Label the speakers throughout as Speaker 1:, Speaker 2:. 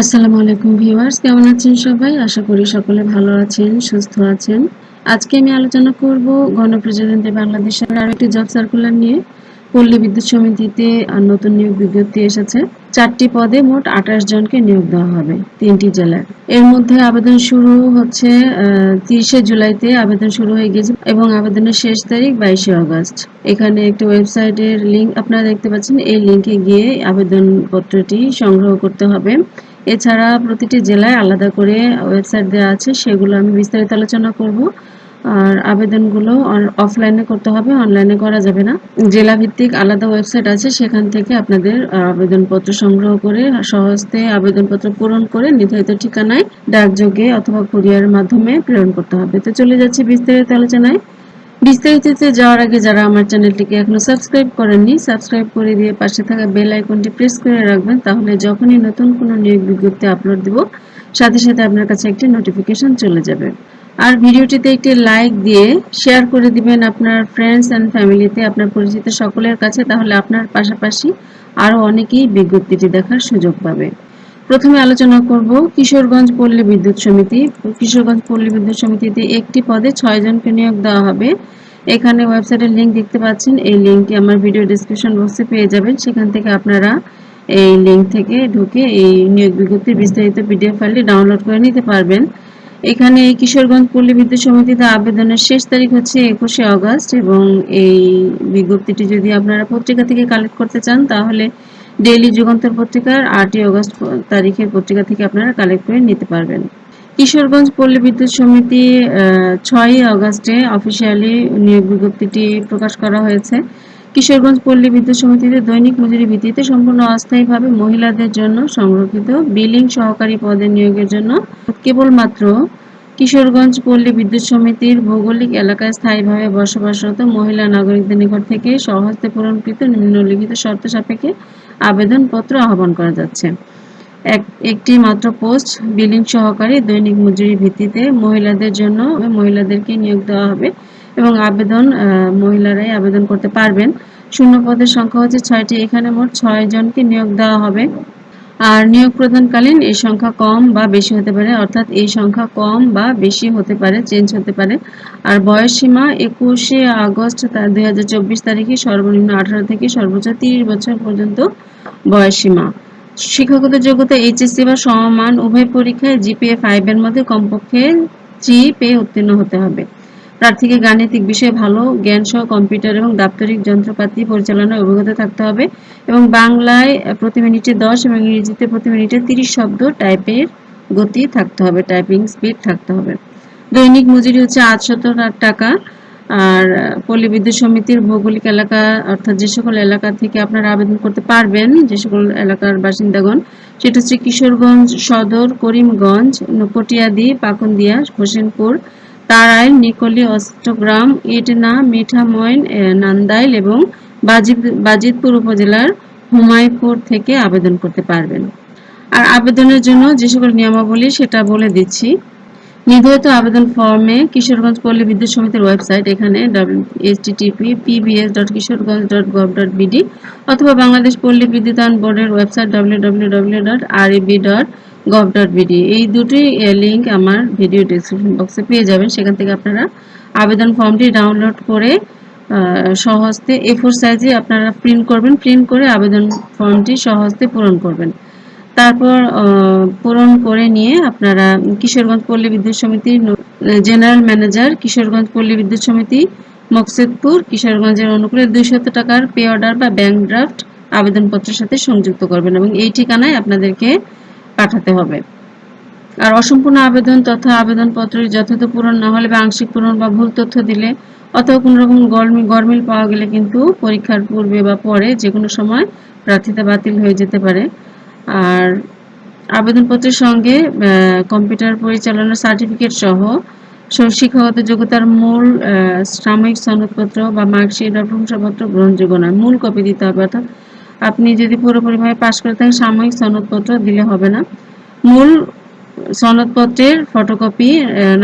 Speaker 1: আসসালামু আলাইকুম ভিউয়ার্স, কেমন আছেন সবাই? আশা করি সকলে ভালো আছেন, সুস্থ আছেন। আজকে আমি আলোচনা করব গণপ্রজাতন্ত্রী বাংলাদেশের আরও একটি জব সার্কুলার নিয়ে। পল্লী বিদ্যুৎ সমিতিতে নতুন নিয়োগ বিজ্ঞপ্তি এসেছে। চারটি পদে মোট আঠাশ জনকে নিয়োগ দেওয়া হবে, তিনটি জেলায়। এর মধ্যে আবেদন শুরু হচ্ছে তিরিশে জুলাইতে আবেদন শুরু হয়ে গেছে এবং আবেদনের শেষ তারিখ বাইশে আগস্ট। এখানে একটি ওয়েবসাইটের লিঙ্ক আপনারা দেখতে পাচ্ছেন, এই লিঙ্কে গিয়ে আবেদনপত্রটি সংগ্রহ করতে হবে। এছাড়া প্রতিটি জেলায় আলাদা করে ওয়েবসাইট দেওয়া আছে, সেগুলো আমি বিস্তারিত আলোচনা করব। আর আবেদনগুলো অফলাইনে করতে হবে অনলাইনে করা যাবে না। জেলা ভিত্তিক আলাদা ওয়েবসাইট আছে, সেখান থেকে আপনাদের আবেদনপত্র সংগ্রহ করে, সহজতে আবেদনপত্র পূরণ করে নির্ধারিত ঠিকানায় ডাকযোগে অথবা কুরিয়ারের মাধ্যমে প্রেরণ করতে হবে। তো চলে যাচ্ছে বিস্তারিত আলোচনায়। বিস্তারিততে যাওয়ার আগে যারা আমার চ্যানেলটিকে এখনও সাবস্ক্রাইব করেননি, সাবস্ক্রাইব করে দিয়ে পাশে থাকা বেল আইকনটি প্রেস করে রাখবেন, তাহলে যখনই নতুন কোনো নিয়োগ বিজ্ঞপ্তি আপলোড দিব, সাথে সাথে আপনার কাছে একটি নোটিফিকেশন চলে যাবে। আর ভিডিওটিতে একটি লাইক দিয়ে শেয়ার করে দিবেন আপনার ফ্রেন্ডস অ্যান্ড ফ্যামিলিতে আপনার পরিচিত সকলের কাছে, তাহলে আপনার পাশাপাশি আরও অনেকেই বিজ্ঞপ্তিটি দেখার সুযোগ পাবে। প্রথমে আলোচনা করব কিশোরগঞ্জ পল্লী বিদ্যুৎ সমিতি। কিশোরগঞ্জ পল্লী বিদ্যুৎ সমিতিতে একটি পদে ছয় জনকে নিয়োগ দেওয়া হবে। এখানে ওয়েবসাইটের লিঙ্ক দেখতে পাচ্ছেন। এই লিঙ্কটি আমার ভিডিও ডিসক্রিপশন বক্সে পেয়ে যাবেন। সেখান থেকে আপনারা এই লিঙ্ক থেকে ঢুকে এই নিয়োগ বিজ্ঞপ্তির বিস্তারিত পিডিএফ ফাইলটি ডাউনলোড করে নিতে পারবেন। এখানে এই কিশোরগঞ্জ পল্লী বিদ্যুৎ সমিতিতে আবেদনের শেষ তারিখ হচ্ছে একুশে অগস্ট এবং এই বিজ্ঞপ্তিটি যদি আপনারা পত্রিকা থেকে কালেক্ট করতে চান, তাহলে ডেইলি যুগান্তর পত্রিকার আটই অগস্ট তারিখের পত্রিকা থেকে আপনারা কালেক্ট করে নিতে পারবেন। কিশোরগঞ্জ পল্লী বিদ্যুৎ সমিতি ছয়ই অগস্টে অফিসিয়ালি নিয়োগ বিজ্ঞপ্তিটি প্রকাশ করা হয়েছে। কিশোরগঞ্জ পল্লী বিদ্যুৎ সমিতিতে দৈনিক মজুরি ভিত্তিতে সম্পূর্ণ অস্থায়ীভাবে মহিলাদের জন্য সংরক্ষিত বিলিং সহকারী পদে নিয়োগের জন্য কেবলমাত্র কিশোরগঞ্জ পল্লী বিদ্যুৎ সমিতির ভৌগোলিক এলাকায় স্থায়ীভাবে বসবাসরত মহিলা নাগরিকদের নিকট থেকে সহজতে পূরণকৃত নিম্নলিখিত শর্ত সাপেক্ষে আবেদনপত্র আহ্বান করা যাচ্ছে। এক, একটি মাত্র পোস্ট বিলিং সহকারী দৈনিক মজুরি ভিত্তিতে মহিলাদের জন্য মহিলাদেরকে নিয়োগ দেওয়া হবে এবং আবেদন মহিলারাই আবেদন করতে পারবেন। শূন্য পদের সংখ্যা হচ্ছে ছয়টি, এখানে মোট ছয় জনকে নিয়োগ দেওয়া হবে। আর নিয়োগ প্রদানকালীন এই সংখ্যা কম বা বেশি হতে পারে, অর্থাৎ এই সংখ্যা কম বা বেশি হতে পারে চেঞ্জ হতে পারে। আর বয়স সীমা একুশে আগস্ট দুই হাজার চব্বিশ তারিখে সর্বনিম্ন আঠারো থেকে সর্বোচ্চ তিরিশ বছর পর্যন্ত বয়স সীমা। শিক্ষাগত যোগ্যতা এইচএসসি বা সমমান উভয় পরীক্ষায় জিপিএ ফাইভের মধ্যে কমপক্ষে থ্রি পেয়ে উত্তীর্ণ হতে হবে। প্রার্থীকে গাণিতিক বিষয়ে ভালো জ্ঞান সহ কম্পিউটার এবং দাপ্তরিক যন্ত্রপাতি পরিচালনার অভিজ্ঞতা থাকতে হবে এবং বাংলায় প্রতি মিনিটে দশ এবং ইংরেজিতে প্রতি মিনিটে তিরিশ শব্দ টাইপের গতি থাকতে হবে, টাইপিং স্পিড থাকতে হবে। দৈনিক মজুরি হচ্ছে আটশত টাকা আর পল্লী বিদ্যুৎ সমিতির ভৌগোলিক এলাকা অর্থাৎ যে সকল এলাকা থেকে আপনারা আবেদন করতে পারবেন, যে সকল এলাকার বাসিন্দাগণ, সেটা হচ্ছে কিশোরগঞ্জ সদর, করিমগঞ্জ পটিয়াদি পাকুন্দিয়া, হোসেনপুর তারাইল, নিকলি, অষ্টগ্রাম, ইটনা মিঠামইন নান্দাইল এবং বাজিতপুর উপজেলার হুমায়পুর থেকে আবেদন করতে পারবেন। আর আবেদনের জন্য যে সকল নিয়মাবলী সেটা বলে দিচ্ছি। নির্ধারিত আবেদন ফর্মে কিশোরগঞ্জ পল্লী বিদ্যুৎ সমিতির ওয়েবসাইট এখানে HTTP PBS dot Kishoreganj dot dot BD অথবা বাংলাদেশ পল্লী বিদ্যুতায়ন বোর্ডের website W W W dot REB dot gov dot BD এই দুটি লিঙ্ক আমার ভিডিও ডিসক্রিপশন বক্সে পেয়ে যাবেন। সেখান থেকে আপনারা আবেদন ফর্মটি ডাউনলোড করে সহজতে এ ফোর সাইজে আপনারা প্রিন্ট করবেন। প্রিন্ট করে আবেদন ফর্মটি সহজতে পূরণ করবেন। তারপর পূরণ করে নিয়ে আপনারা কিশোরগঞ্জ পল্লী বিদ্যুৎ সমিতির জেনারেল ম্যানেজার কিশোরগঞ্জ পল্লী বিদ্যুৎ সমিতি, মকসেদপুর কিশোরগঞ্জের অনুকূলে দুইশত টাকার পে অর্ডার বা ব্যাংক ড্রাফট আবেদনপত্রের সাথে সংযুক্ত করবেন এবং এই ঠিকানায় আপনাদেরকে পাঠাতে হবে। আর অসম্পূর্ণ আবেদন তথা আবেদনপত্রের যথাযথ পূরণ না হলে বা আংশিক পূরণ বা ভুল তথ্য দিলে অথবা কোনো রকম গরমিল পাওয়া গেলে কিন্তু পরীক্ষার পূর্বে বা পরে যে কোনো সময় প্রার্থিতা বাতিল হয়ে যেতে পারে। আর আবেদনপত্রের সঙ্গে কম্পিউটার পরিচালনার সার্টিফিকেট সহ শিক্ষাগত যোগ্যতার মূল সাময়িক সনদপত্র বা মার্কশিট বা প্রশংসাপত্র গ্রহণযোগ্য নয়। মূল কপি দিতে হবে অর্থাৎ আপনি যদি পুরোপুরিভাবে পাশ করে থাকেন, সাময়িক সনদপত্র দিলে হবে না। মূল সনদপত্রের ফটোকপি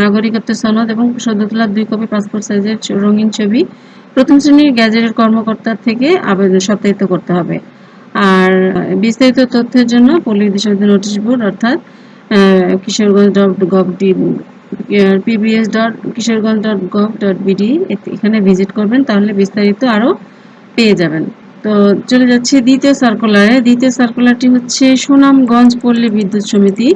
Speaker 1: নাগরিকত্ব সনদ এবং সদ্য তোলার দুই কপি পাসপোর্ট সাইজের রঙিন ছবি প্রথম শ্রেণির গ্যাজেটের কর্মকর্তার থেকে আবেদন সত্যায়িত করতে হবে। আর বিস্তারিত তথ্যের জন্য পল্লী সমিতি নোটিশ বোর্ড অর্থাৎ Kishoreganj dot gov PBS dot Kishoreganj dot gov dot BD এখানে ভিজিট করবেন, তাহলে বিস্তারিত আরও পেয়ে যাবেন। তো চলে যাচ্ছে দ্বিতীয় সার্কুলারে দ্বিতীয় সার্কুলারটি হচ্ছে সুনামগঞ্জ পল্লী বিদ্যুৎ সমিতি।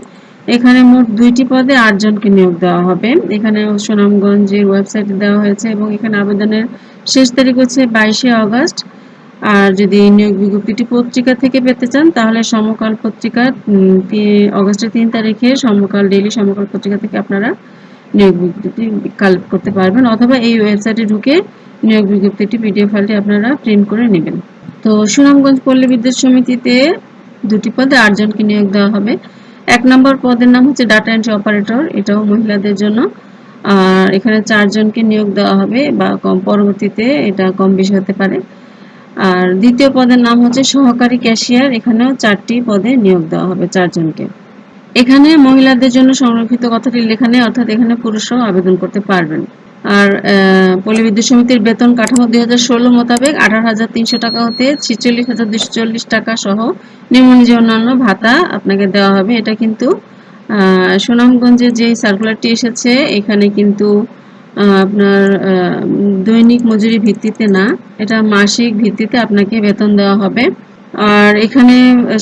Speaker 1: এখানে মোট দুইটি পদে আটজনকে নিয়োগ দেওয়া হবে। এখানে সুনামগঞ্জের ওয়েবসাইটে দেওয়া হয়েছে এবং এখানে আবেদনের শেষ তারিখ হচ্ছে বাইশে আগস্ট। আর যদি নিয়োগ বিজ্ঞপ্তিটি পত্রিকা থেকে পেতে চান, তাহলে সমকাল পত্রিকা অগস্টের তিন তারিখে সমকাল ডেইলি সমকাল পত্রিকা থেকে আপনারা নিয়োগ বিজ্ঞপ্তি কালেক্ট করতে পারবেন। অথবা এই ওয়েবসাইটে ঢুকে নিয়োগ বিজ্ঞপ্তিটি পিডিএফ ফাইলটি আপনারা প্রিন্ট করে নেবেন। তো সুনামগঞ্জ পল্লী বিদ্যুৎ সমিতিতে দুটি পদে আটজনকে নিয়োগ দেওয়া হবে। এক নম্বর পদের নাম হচ্ছে ডাটা এন্ট্রি অপারেটর এটাও মহিলাদের জন্য। আর এখানে চারজনকে নিয়োগ দেওয়া হবে বা কম পরবর্তীতে এটা কম বেশি হতে পারে। আর দ্বিতীয় পদের নাম হচ্ছে সহকারী ক্যাশিয়ার, এখানেও চারটি পদে নিয়োগ দেওয়া হবে চারজনকে। এখানে মহিলাদের জন্য সংরক্ষিত কথাটি লেখা নেই, অর্থাৎ এখানে পুরুষরাও আবেদন করতে পারবেন। আর পল্লী বিদ্যুৎ সমিতির বেতন কাঠামো দুই হাজার ষোলো মোতাবেক আঠারো হাজার তিনশো টাকা হতে ছিচল্লিশ হাজার দুশো চল্লিশ টাকা সহ নিম্ননীতি অন্যান্য ভাতা আপনাকে দেওয়া হবে। এটা কিন্তু সুনামগঞ্জে যে সার্কুলারটি এসেছে, এখানে কিন্তু আপনার দৈনিক মজুরি ভিত্তিতে না, এটা মাসিক ভিত্তিতে আপনাকে বেতন দেওয়া হবে। আর এখানে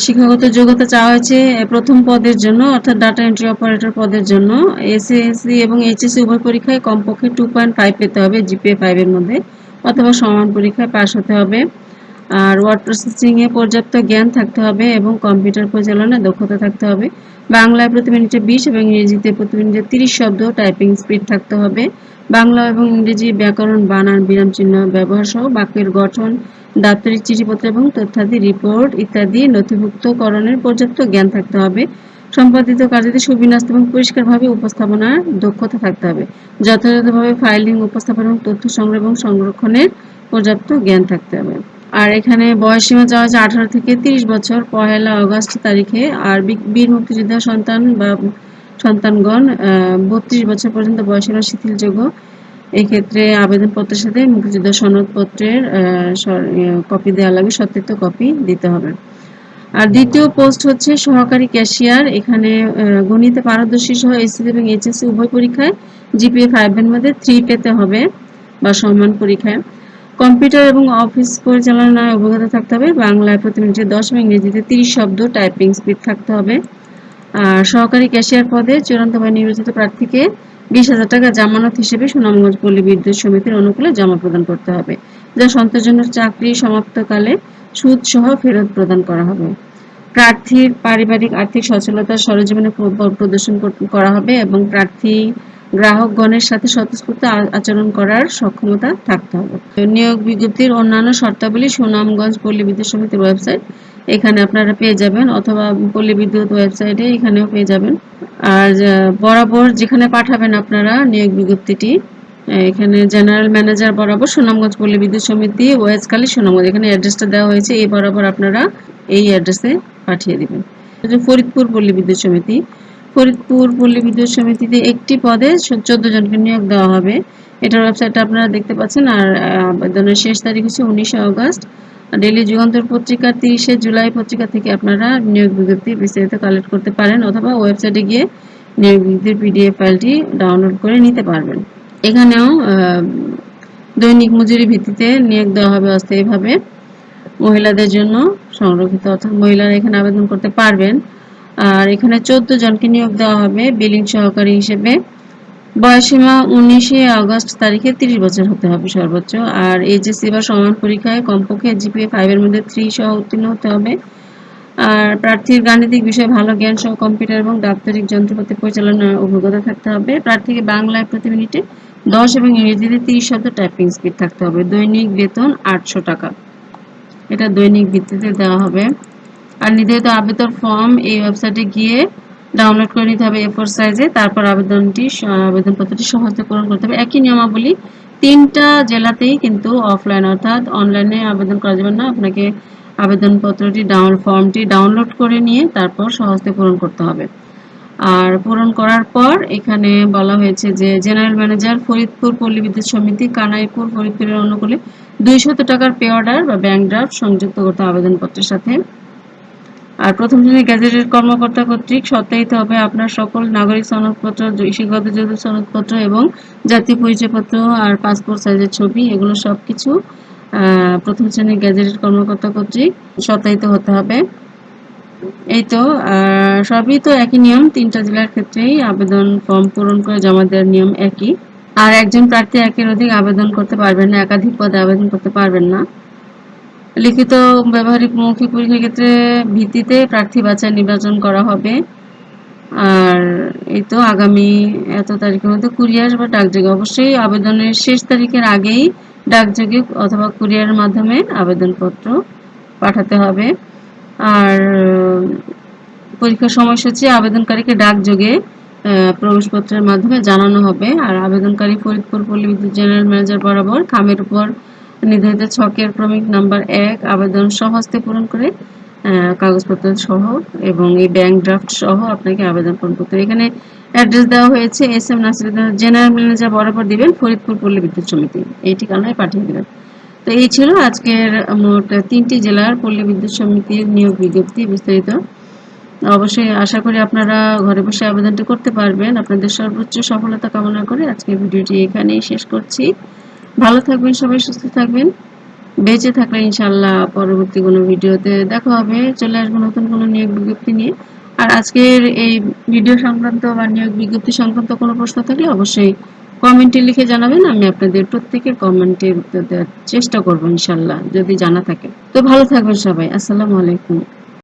Speaker 1: শিক্ষাগত যোগ্যতা চাওয়া হয়েছে প্রথম পদের জন্য, অর্থাৎ ডাটা এন্ট্রি অপারেটর পদের জন্য। এসএসসি এবং এইচএসসি উভয় পরীক্ষায় কমপক্ষে টু পয়েন্ট ফাইভ পেতে হবে জিপিএ ফাইভের মধ্যে, অথবা সমান পরীক্ষায় পাশ হতে হবে। আর ওয়ার্ড প্রসেসিংয়ে পর্যাপ্ত জ্ঞান থাকতে হবে এবং কম্পিউটার পরিচালনায় দক্ষতা থাকতে হবে। বাংলায় প্রতি মিনিটে বিশ এবং ইংরেজিতে প্রতি মিনিটে তিরিশ শব্দ টাইপিং স্পিড থাকতে হবে। বাংলা এবং ইংরেজি ব্যাকরণ, বানান, বিরাম চিহ্ন ব্যবহার সহ বাক্যের গঠন, দাপ্তরিক চিঠিপত্র এবং তথ্যাদি রিপোর্ট ইত্যাদি নথিভুক্তকরণের পর্যাপ্ত জ্ঞান থাকতে হবে। সম্পাদিত কার্যটি সুবিন্যস্ত এবং পরিষ্কারভাবে উপস্থাপনার দক্ষতা থাকতে হবে। যথাযথভাবে ফাইলিং উপস্থাপন এবং তথ্য সংগ্রহ এবং সংরক্ষণের পর্যাপ্ত জ্ঞান থাকতে হবে। আর এখানে বয়সসীমা চাওয়া হয়েছে আঠারো থেকে তিরিশ বছর। পহেলা আগস্ট তারিখে আর বীর মুক্তিযোদ্ধা সন্তান বা সন্তানগণ বত্রিশ বছর পর্যন্ত বয়সীমা শিথিলযোগ্য এক্ষেত্রে আবেদনপত্রের সাথে মুক্তিযোদ্ধা সনদপত্রের কপি দেওয়া লাগে সত্যিত কপি দিতে হবে। আর দ্বিতীয় পোস্ট হচ্ছে সহকারী ক্যাশিয়ার এখানে গণিতে পারদর্শী সহ এসএসসি এবং এইচএসসি উভয় পরীক্ষায় জিপিএ ফাইভের মধ্যে থ্রি পেতে হবে বা সম্মান পরীক্ষায়। কম্পিউটার এবং অফিস পরিচালনায় অভিজ্ঞতা থাকতে হবে। বাংলায় প্রতি মিনিটে দশ ইংরেজিতে তিরিশ শব্দ টাইপিং স্পিড থাকতে হবে। আর সহকারী ক্যাশিয়ার পদে চূড়ান্তভাবে নির্বাচিত প্রার্থীকে বিশ হাজার টাকা জামানত হিসেবে সুনামগঞ্জ পল্লী বিদ্যুৎ সমিতির অনুকূলে জমা প্রদান করতে হবে, যা সন্তোষজনক চাকরি সমাপ্তকালে সুদ সহ ফেরত প্রদান করা হবে। প্রার্থীর পারিবারিক আর্থিক সচলতা সরজমিনে প্রদর্শন করা হবে এবং প্রার্থী গ্রাহকগণের সাথে স্বতঃস্ফূর্ত আচরণ করার সক্ষমতা থাকতে হবে। নিয়োগ বিজ্ঞপ্তির অন্যান্য শর্তাবলী সুনামগঞ্জ পল্লী বিদ্যুৎ সমিতির ওয়েবসাইট, এখানে আপনারা পেয়ে যাবেন, অথবা পল্লী বিদ্যুৎ ওয়েবসাইটে এখানেও পেয়ে যাবেন। আর বরাবর যেখানে পাঠাবেন আপনারা নিয়োগ বিজ্ঞপ্তিটি এখানে জেনারেল ম্যানেজার বরাবর সুনামগঞ্জ পল্লী বিদ্যুৎ সমিতি ওয়েজকালী সুনামগঞ্জ, এখানে অ্যাড্রেসটা দেওয়া হয়েছে, এই বরাবর আপনারা এই অ্যাড্রেসে পাঠিয়ে দেবেন। ফরিদপুর পল্লী বিদ্যুৎ সমিতি ফরিদপুর পল্লী বিদ্যুৎ সমিতিতে একটি পদে চোদ্দ জনকে নিয়োগ দেওয়া হবে। এটার ওয়েবসাইটটা আপনারা দেখতে পাচ্ছেন। আর আবেদনের শেষ তারিখ হচ্ছে উনিশে অগস্ট। ডেলি যুগান্তর পত্রিকা তিরিশে জুলাই পত্রিকা থেকে আপনারা নিয়োগ বিজ্ঞপ্তি বিস্তারিত কালেক্ট করতে পারেন অথবা ওয়েবসাইটে গিয়ে নিয়োগ বিজ্ঞপ্তির পিডিএফ ফাইলটি ডাউনলোড করে নিতে পারবেন। এখানেও দৈনিক মজুরি ভিত্তিতে নিয়োগ দেওয়া হবে অস্থায়ীভাবে। মহিলাদের জন্য সংরক্ষিত অর্থাৎ মহিলারা এখানে আবেদন করতে পারবেন। আর এখানে চোদ্দ জনকে নিয়োগ দেওয়া হবে, বিলিং সহকারী হিসেবে। বয়সীমা উনিশে আগস্ট তারিখে তিরিশ বছর হতে হবে সর্বোচ্চ। আর এইচএসসি বা সমান পরীক্ষায় কমপক্ষে জিপিএ ফাইভের মধ্যে থ্রি সহ উত্তীর্ণ হতে হবে। আর প্রার্থীর গাণিতিক বিষয়ে ভালো জ্ঞান সহ কম্পিউটার এবং দাপ্তরিক যন্ত্রপাতি পরিচালনার অভিজ্ঞতা থাকতে হবে। প্রার্থীকে বাংলায় প্রতি মিনিটে দশ এবং ইংরেজিতে তিরিশ শব্দ টাইপিং স্পিড থাকতে হবে। দৈনিক বেতন আটশো টাকা। এটা দৈনিক ভিত্তিতে দেওয়া হবে। আর নির্ধারিত আবেদন ফর্ম এই ওয়েবসাইটে গিয়ে ডাউনলোড করে নিতে হবে এফোর সাইজে তারপর আবেদনটি আবেদনপত্রটি সহজে পূরণ করতে হবে। একই নিয়মাবলী তিনটা জেলাতেই কিন্তু অফলাইন অর্থাৎ অনলাইনে আবেদন করা যাবে না। আপনাকে আবেদনপত্রটি ডাউন ফর্মটি ডাউনলোড করে নিয়ে তারপর সহজে পূরণ করতে হবে। আর পূরণ করার পর এখানে বলা হয়েছে যে জেনারেল ম্যানেজার ফরিদপুর পল্লী বিদ্যুৎ সমিতি, কানাইপুর ফরিদপুরের অনুকূলে দুইশত টাকার পে অর্ডার বা ব্যাংক ড্রাফট সংযুক্ত করতে আবেদনপত্রের সাথে। আর প্রথম শ্রেণির গ্যাজেটেড কর্মকর্তা কর্তৃক সত্যায়িত হবে আপনার সকল নাগরিক সনদপত্র শিক্ষাগত যোগ্য সনদপত্র এবং জাতীয় পরিচয়পত্র আর পাসপোর্ট সাইজের ছবি, এগুলো সব কিছু প্রথম শ্রেণির গ্যাজেটেড কর্মকর্তা কর্তৃক সত্যায়িত হতে হবে। এই তো সবই তো একই নিয়ম, তিনটা জেলার ক্ষেত্রেই আবেদন ফর্ম পূরণ করে জমা দেওয়ার নিয়ম একই। আর একজন প্রার্থী একের অধিক আবেদন করতে পারবেন না, একাধিক পদে আবেদন করতে পারবেন না। লিখিত ব্যবহারিক মৌখিক পরীক্ষার ক্ষেত্রে ভিত্তিতে প্রার্থী বাছাই নির্বাচন করা হবে। আর এই তো আগামী এত তারিখের মধ্যে কুরিয়ার বা ডাকযোগে অবশ্যই আবেদনের শেষ তারিখের আগেই ডাকযোগে অথবা কুরিয়ারের মাধ্যমে আবেদনপত্র পাঠাতে হবে। আর পরীক্ষার সময়সূচি আবেদনকারীকে ডাকযোগে প্রবেশপত্রের মাধ্যমে জানানো হবে। আর আবেদনকারী ফরিদপুর পল্লী বিদ্যুৎ জেনারেল ম্যানেজার বরাবর খামের উপর নির্ধারিত ছকের ক্রমিক নাম্বার এক আবেদন সহস্তে পূরণ করে কাগজপত্র সহ এবং এই ব্যাংক ড্রাফট সহ আপনাকে আবেদন পূরণ করতে এখানে অ্যাড্রেস দেওয়া হয়েছে S M Nasiruddin general manager বরাবর দিবেন ফরিদপুর পল্লী বিদ্যুৎ সমিতি। এই ঠিকানায় পাঠিয়ে দেবেন। তো এই ছিল আজকের মোট তিনটি জেলার পল্লী বিদ্যুৎ সমিতির নিয়োগ বিজ্ঞপ্তি বিস্তারিত। অবশ্যই আশা করি আপনারা ঘরে বসে আবেদনটি করতে পারবেন। আপনাদের সর্বোচ্চ সফলতা কামনা করে আজকের ভিডিওটি এখানেই শেষ করছি। ভালো থাকবেন, সবাই সুস্থ থাকবেন। বেঁচে থাকলে ইনশাল্লাহ পরবর্তী কোনো ভিডিওতে দেখা হবে। চলে আসব নতুন কোনো নিয়োগ বিজ্ঞপ্তি নিয়ে। আর আজকের এই ভিডিও সংক্রান্ত বা নিয়োগ বিজ্ঞপ্তি সংক্রান্ত কোনো প্রশ্ন থাকলে অবশ্যই কমেন্টে লিখে জানাবেন। আমি আপনাদের প্রত্যেকের কমেন্টের উত্তর দেওয়ার চেষ্টা করব ইনশাল্লাহ যদি জানা থাকে। তো ভালো থাকবেন সবাই। আসসালামু আলাইকুম।